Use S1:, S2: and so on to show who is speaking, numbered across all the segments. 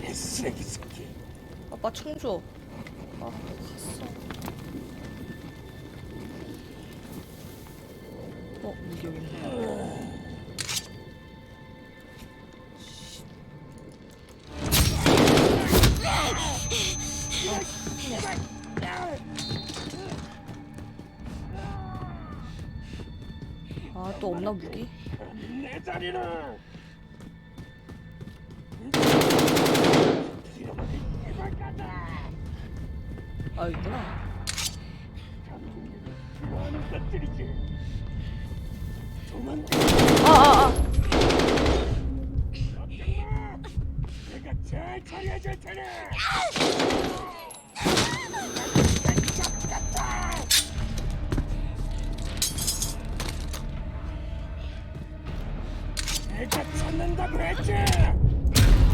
S1: 개쓰레기 새끼.
S2: 아빠 총 줘. 아, 또 갔어. 어, 여기 있네. 아, 또 없나 무기?
S1: 내 자리는.
S2: 아, 있구나.
S1: 것들이지. 도망.
S2: 아, 아, 아.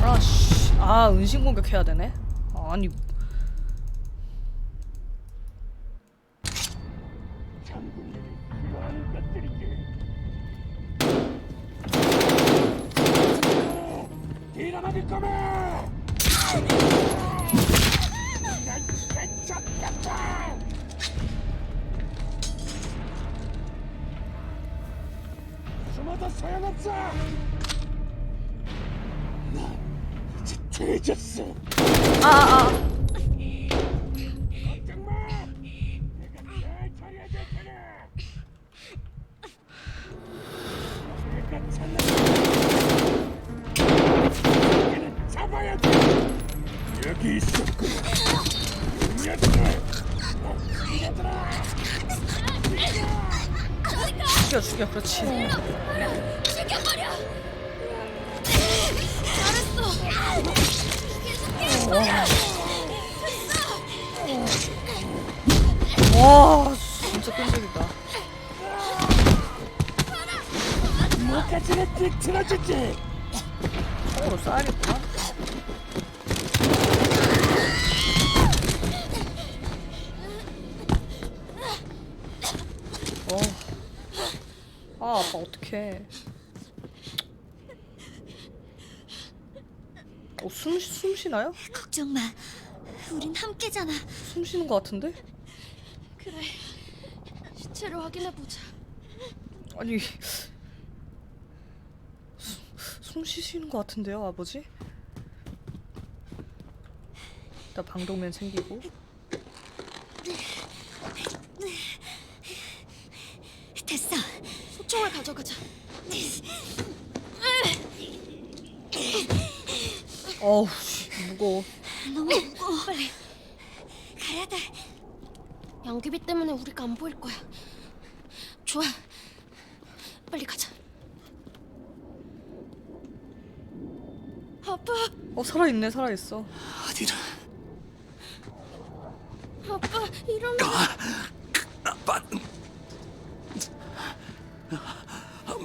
S2: 아, 씨. 아, 은신 공격해야 되네. 아니,
S1: 장군님 돼졌어.
S2: 아, 아, 아.
S1: 걱정 마. 내가 잘 처리해줄 테니. 내가 찾는 얘는 잡아야지. 여기 있었군. 이 녀석들. 얘들아.
S2: 죽여, 죽여, 그렇지.
S3: 죽여버려!
S2: 와, 진짜 끈질기다.
S1: 뭐까지는 뒤틀어주지.
S2: 총으로 쏴야겠구나. 어. 아, 아빠 어떡해. 어, 숨, 쉬- 숨 쉬나요?
S3: 걱정 마. 우린 함께잖아.
S2: 숨 쉬는 것 같은데?
S3: 그래. 시체를 확인해 보자.
S2: 아니 수, 숨 쉬시는 것 같은데요 아버지? 일단 방독면 챙기고
S3: 됐어. 소총을 가져가자.
S2: 어우 씨, 무거워
S3: 너무 무거워. 빨리 가야 돼. 양귀비 때문에 우리가 안 보일 거야. 좋아. 빨리 가자. 아빠,
S2: 어 살아있네 살아있어
S1: 어디로?
S3: 아빠 이러면
S1: 아빠.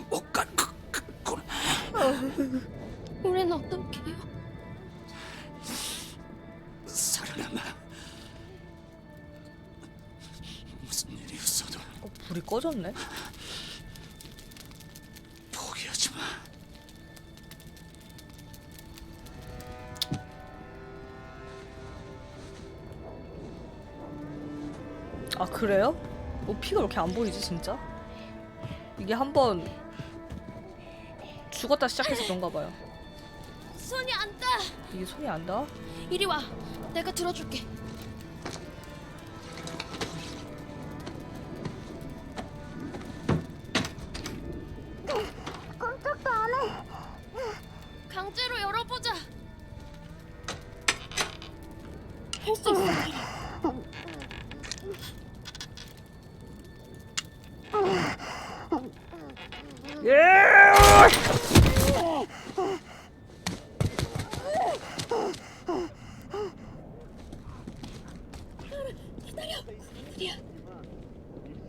S1: 못갈 거.
S3: 우린 어떻게 해요?
S2: 꺼졌네
S1: 포기하지 마.
S2: 아 그래요? 뭐 피가 이렇게 안 보이지 진짜? 이게 한번 죽었다 시작해서 그런가 봐요
S3: 손이 안 닿아.
S2: 이게 손이 안 닿아?
S3: 이리 와. 내가 들어줄게.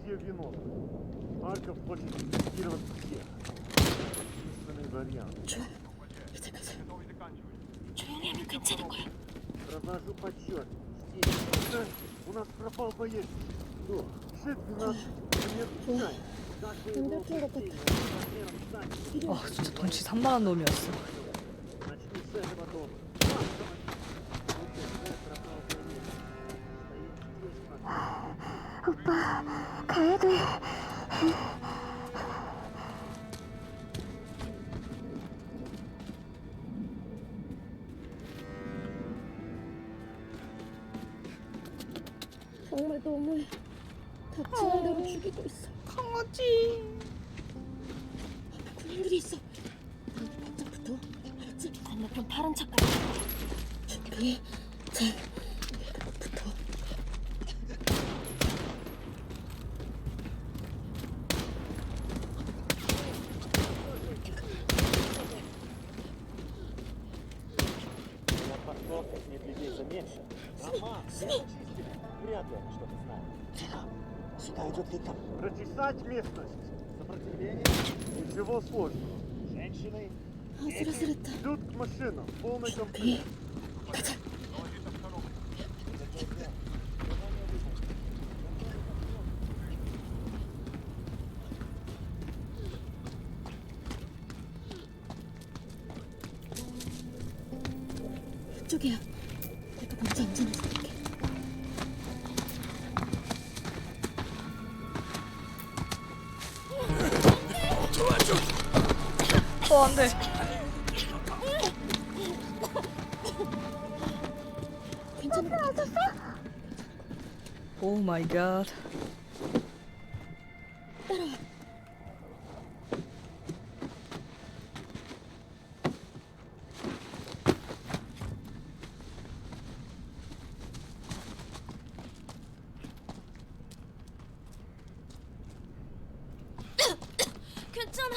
S4: все вино. Харьков хочет инвестировать всех. Единственный вариант.
S3: 조용히 하면 괜찮을 거야.
S4: Разношу подсчет. Здесь. У нас пропал боец. Что? 6-12. Нет, знай. Каждый его воплощение размером в стань.
S2: 아 진짜 덩치 산만한 놈이었어
S4: 가야 돼.
S3: 정말 너무 다치는 대로 죽이고 있어.
S2: 강아지.
S3: 군인들이 있어. 반짝부터 알았지? 건너편 파란 차까지. 준비. 자.
S5: Безличность, сопротивление и всего сложного. Женщины,
S3: дети,
S5: люд к машинам, полный комплект.
S2: 어 안 돼.
S3: 괜찮은 거 같아.
S2: 오 마이 갓.
S3: 괜찮아.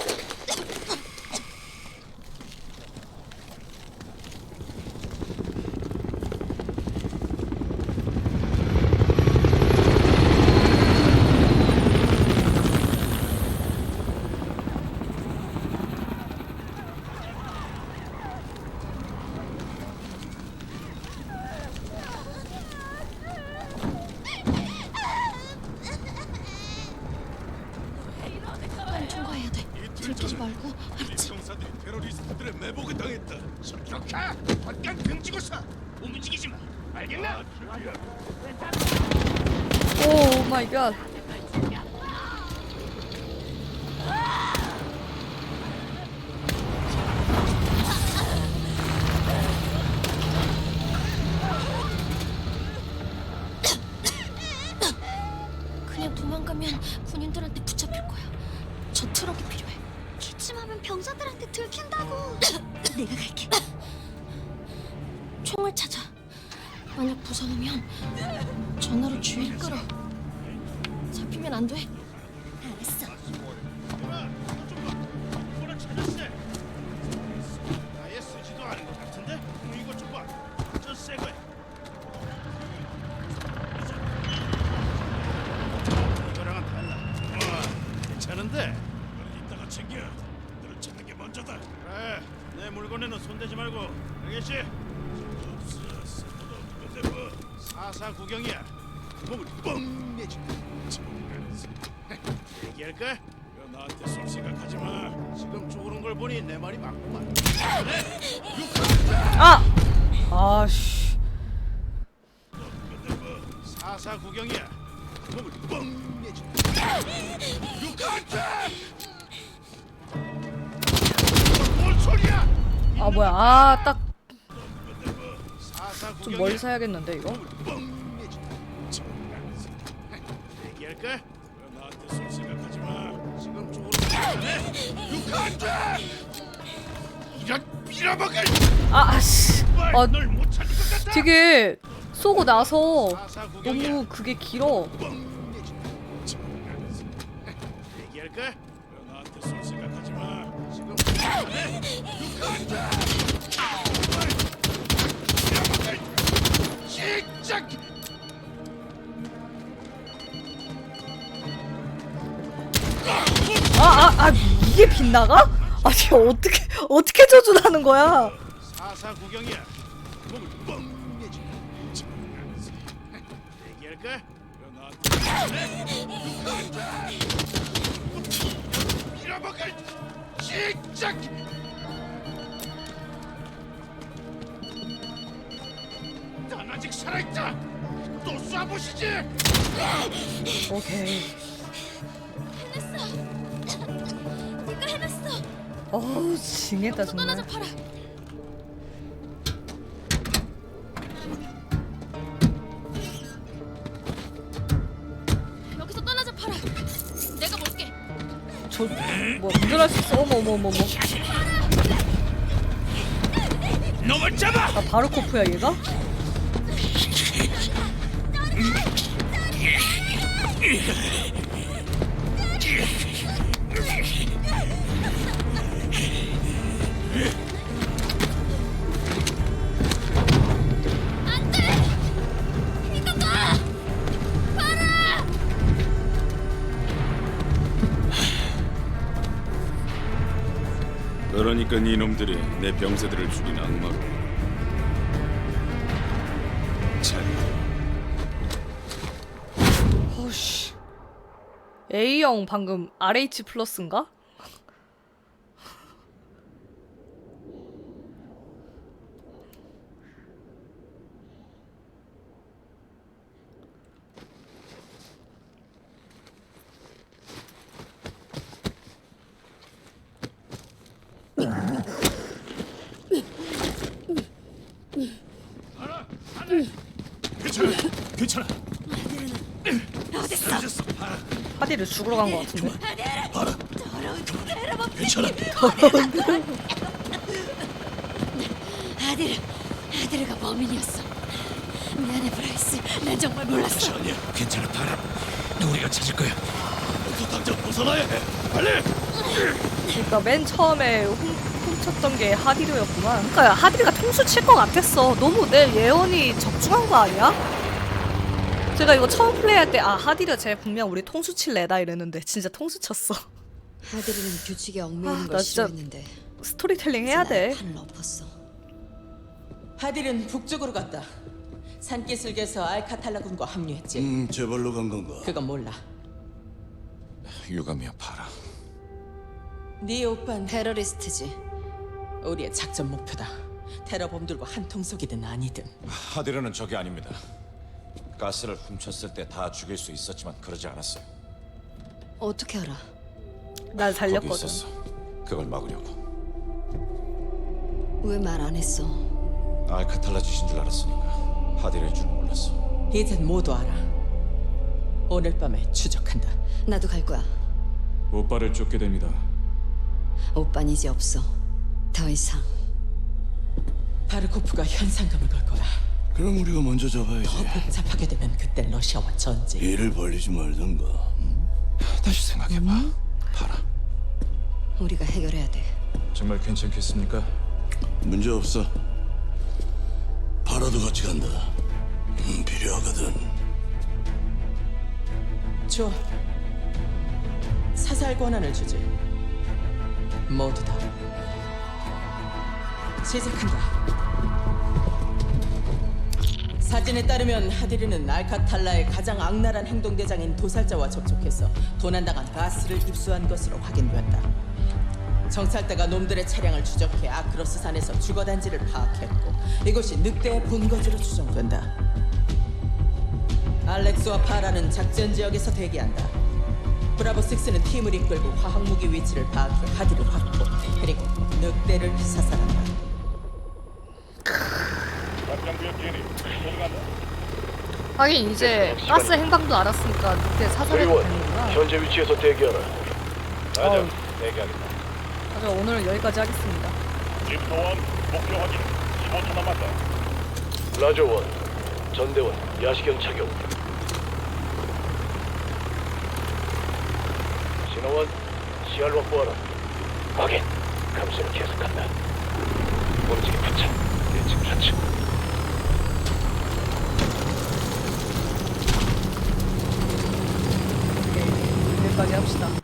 S6: 당했다. 격하! 잠깐 금지고사! 움직이지 마! 알겠나?
S2: 오 마이 갓.
S3: 그냥 도망가면 군인들한테 붙잡힐 거야. 저 트럭이 필요해. 기침하면 병사들한테 들킨다고. 내가 갈게. 총을 찾아. 만약 무서우면 전화로 주의를 끌어. 잡히면 안 돼.
S6: 얘기할까? 이거 나한테 쏠 생각하지 마. 지금 쪼는 걸 보니 내 말이 맞구만.
S2: 아. 아씨.
S6: 사사 구경이야. 몸을 뻥. 육한테! 뭔 소리야?
S2: 아 뭐야. 아 딱 좀
S6: 사사 구경이야.
S2: 멀리 사야겠는데 이거.
S6: 뻥. 얘기할까? 이거 나한테 쏠 생각 이런 빌어먹을!
S2: 아 아씨. 아
S6: 널못 찾을 것 같아.
S2: 되게 쏘고 나서. 너무 그게 길어.
S6: 얘기할까? 나한테 쏠 생각하지 마. 지금 시작.
S2: 아 이게 빗나가? 아니 어떻게 어떻게 조준하는 거야?
S6: 사사 구경이야. 몸을 뻥 내지. 얘기할까? 나한테 잃어먹을 시작. 난 아직 살아있다. 또 쏴보시지.
S2: 오케이. 어우 징했다 정말. 팔아.
S3: 여기서 떠나서 팔아.
S2: 내가 볼게. 저뭐 운전할 수 있어? 어머머머머
S6: 놈을 잡아!
S2: 아, 나 바로 코프야 얘가? 음.
S6: 그러니까 이놈들이 내 병사들을 죽인 악마고. 잘
S2: 어씨. A형 방금 RH 플러스인가?
S6: 괜찮아, 괜찮아. 어딨어?
S2: 하디를 죽으러 간 것 같은데.
S6: 괜찮아.
S3: 아들, 아들가 범인이었어. 미안해 브라이스. 난 정말 몰랐어.
S6: 아니야, 괜찮아, 봐라. 우리가 찾을 거야. 너도 당장 벗어나야 해. 빨리.
S2: 그러니까 맨 처음에 훔, 훔쳤던 게 하디르였구만. 그러니까 하디르가 통수 칠 것 같았어. 너무 내 예언이 적중한 거 아니야? 제가 이거 처음 플레이할 때 아 하디르 쟤 분명 우리 통수 칠 애다 이랬는데 진짜 통수 쳤어.
S7: 아들은 규칙에
S2: 아,
S7: 얽매이는
S2: 나
S7: 걸
S2: 진짜
S7: 싫어했는데
S2: 스토리텔링 해야 돼.
S7: 판을 엎었어.
S8: 하딜은 북쪽으로 갔다. 산기슭에서 알카탈라 군과 합류했지.
S9: 음, 제발로 간 건가?
S8: 그건 몰라.
S6: 유감이야, 봐라.
S8: 네 오빤
S7: 테러리스트지.
S8: 우리의 작전 목표다. 테러 범들과 한통 속이든 아니든.
S10: 하디르는 적이 아닙니다. 가스를 훔쳤을 때 다 죽일 수 있었지만 그러지 않았어요.
S7: 어떻게 알아?
S2: 날
S10: 거기
S2: 살렸거든.
S10: 있었어. 그걸 막으려고.
S7: 왜 말 안 했어?
S10: 알카탈라 짓인 줄 알았으니까 하디르일 줄 몰랐어.
S8: 이젠 모두 알아. 오늘 밤에 추적한다.
S7: 나도 갈 거야.
S6: 오빠를 쫓게 됩니다.
S7: 오빤 이제 없어. 더 이상.
S8: 바르코프가 현상금을 걸 거야.
S9: 그럼 우리가 먼저 잡아야지.
S8: 더 복잡하게 되면 그때 러시아와 전쟁.
S9: 일을 벌리지 말던가.
S10: 다시 생각해봐. 봐라.
S7: 우리가 해결해야 돼.
S6: 정말 괜찮겠습니까?
S9: 문제 없어. 파라도 같이 간다. 음, 필요하거든.
S8: 좋아. 사살 권한을 주지. 모두 다. 시작한다. 사진에 따르면 하디르는 알카탈라의 가장 악랄한 행동대장인 도살자와 접촉해서 도난당한 가스를 입수한 것으로 확인되었다. 정찰대가 놈들의 차량을 추적해 아크로스 산에서 주거 단지를 파악했고 이곳이 늑대의 본거지로 추정된다. 알렉스와 파라는 작전 지역에서 대기한다. 브라보 6는 팀을 이끌고 화학 무기 위치를 파악해 하디를 확보 그리고 늑대를 사살한다.
S2: 하긴 이제 가스 행방도 알았으니까 그때 사살해도 되는구나.
S5: 현재 위치에서 대기하라.
S2: 어,
S10: 대기하겠다.
S2: 맞아 오늘은 여기까지 하겠습니다.
S5: 김도원 목표 확인. 15초 남았다. 라조원, 전대원, 야시경 착용. 신호원, 시야를 확보하라. 확인. 감시를 계속한다. 오른쪽에 포착. 예측 좌측.
S2: 오케이 여기까지 합시다.